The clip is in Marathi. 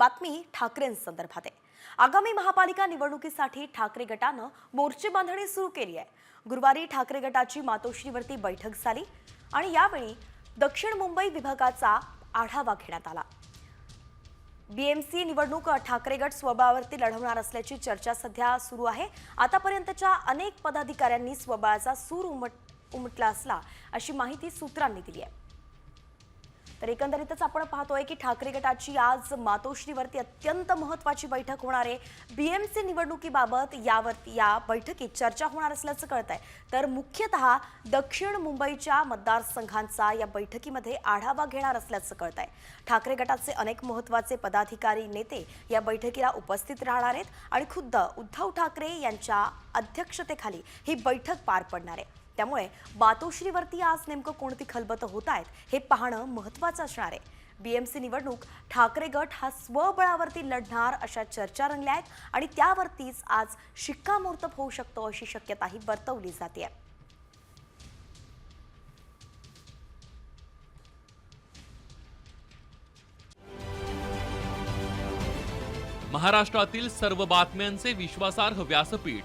बातमी ठाकरेंसंदर्भात आहे. आगामी महापालिका निवडणुकीसाठी ठाकरे गटानं मोर्चे बांधणी सुरू केली आहे. गुरुवारी ठाकरे गटाची मातोश्रीवरती बैठक झाली आणि यावेळी दक्षिण मुंबई विभागाचा आढावा घेण्यात आला. बीएमसी निवडणूक ठाकरे गट स्वबळावरती लढवणार असल्याची चर्चा सध्या सुरू आहे. आतापर्यंतच्या अनेक पदाधिकाऱ्यांनी स्वबळाचा सूर उमट उमटला असला अशी माहिती सूत्रांनी दिली आहे. तर एकंदरीतच आपण पाहतोय की ठाकरे गटाची आज मातोश्रीवरती अत्यंत महत्वाची बैठक होणार आहे. बीएमसी निवडणुकीबाबत यावरती या बैठकीत चर्चा होणार असल्याचं कळत आहे तर मुख्यतः दक्षिण मुंबईच्या मतदारसंघांचा या बैठकीमध्ये आढावा घेणार असल्याचं कळत आहे ठाकरे गटाचे अनेक महत्त्वाचे पदाधिकारी नेते या बैठकीला उपस्थित राहणार आहेत आणि खुद्द उद्धव ठाकरे यांच्या अध्यक्षतेखाली ही बैठक पार पडणार आहे. त्यामुळे बातोश्रीवरती आज नेमकं कोणती खलबतं होत आहेत हे पाहणं महत्त्वाचं असणार आहे. बीएमसी निवडणूक ठाकरे गट हा स्वबळावरती लढणार अशा चर्चा रंगल्या आहेत आणि त्यावरतीच आज शिक्कामोर्तब होऊ शकतो अशी शक्यताही वर्तवली जाते महाराष्ट्रातील सर्व बातम्यांचे विश्वासार्ह व्यासपीठ.